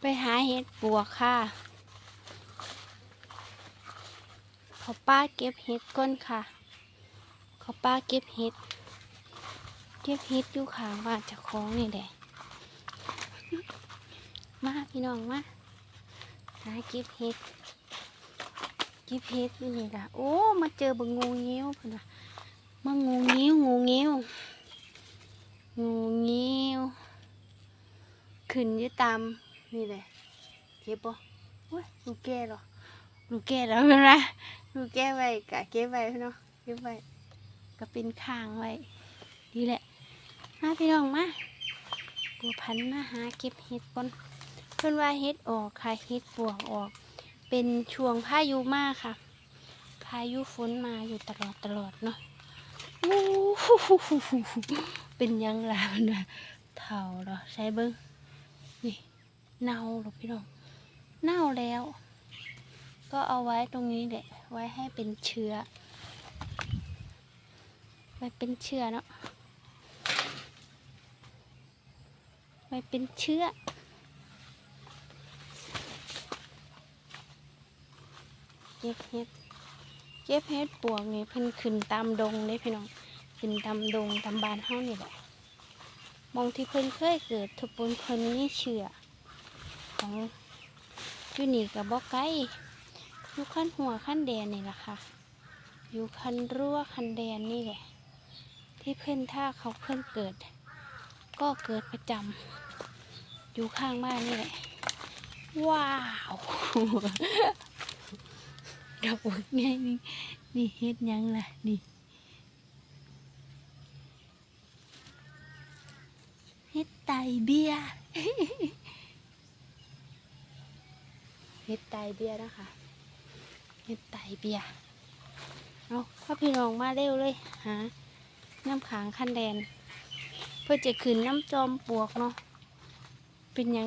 ไปหาเห็ดปวกค่ะขาป้าเก็บเห็ดก้นค่ะขาป้าเก็บเห็ด เก็บเห็ดอยู่ข้างบ้านเจ้าของนี่แหละ มาพี่น้องมา หาเก็บเห็ด เก็บเห็ดอยู่นี่ล่ะ โอ้ มาเจอบังงูเงี้ยวพุ่นน่ะมางูเงี้ยวงูเงี้ยวงูเงี้ยวขึ้นยู่ตาม นี่แหละเก็บบ่โอ้ยลูกแก่หรอลูกแก่แล้วเป็นไรลูกแก่ไว้กะเก็บไว้พี่น้องเก็บไว้ก็เป็นข้างไว้นี่แหละมาพี่น้องมาปูพันธุ์มาหาเก็บเห็ดก่อนเพิ่นว่าเห็ดออกค่ะเห็ดปวกออก เป็นช่วงพายุมากค่ะ พายุฝนมาอยู่ตลอดตลอดเนาะอู้เป็นยังล่ะมันว่าเท่าเหรอใช้เบิ้งนี่ เน่าหรอพี่น้องเน่าแล้ว ก็เอาไว้ตรงนี้แหละ ไว้ให้เป็นเชื้อ ไว้เป็นเชื้อเนาะไว้เป็นเชื้อเก็บเห็ดเก็บเห็ดปวกนี่เพิ่นขึ้นตามดงเลยพี่น้องขึ้นตามดงตามบ้านเฮานี่แหละมองที่เพิ่นเคยเกิดทุกคนเพิ่นนี่เชื่อ ของยูนี่กับบ่ไกอยู่ขั้นหัวขั้นแดนนี่แหละค่ะ อยู่คันรั้วคันแดนนี่แหละ ที่เพิ่อนถ้าเขาเพิ่อนเกิด ก็เกิดประจำอยู่ข้างบ้านนี่แหละ ว้าวดอกบัวไงนี่นี่เฮ็ดยังล่ะนี่เฮ็ดไตเบียร์ เห็ดไตเบียนะคะเห็ดไตเบียเอาพ่อพี่น้องมาเร็วเลยหาน้ำขางคันแดน เพื่อจะขึ้นน้ำจอมปลวกเนาะเป็นยัง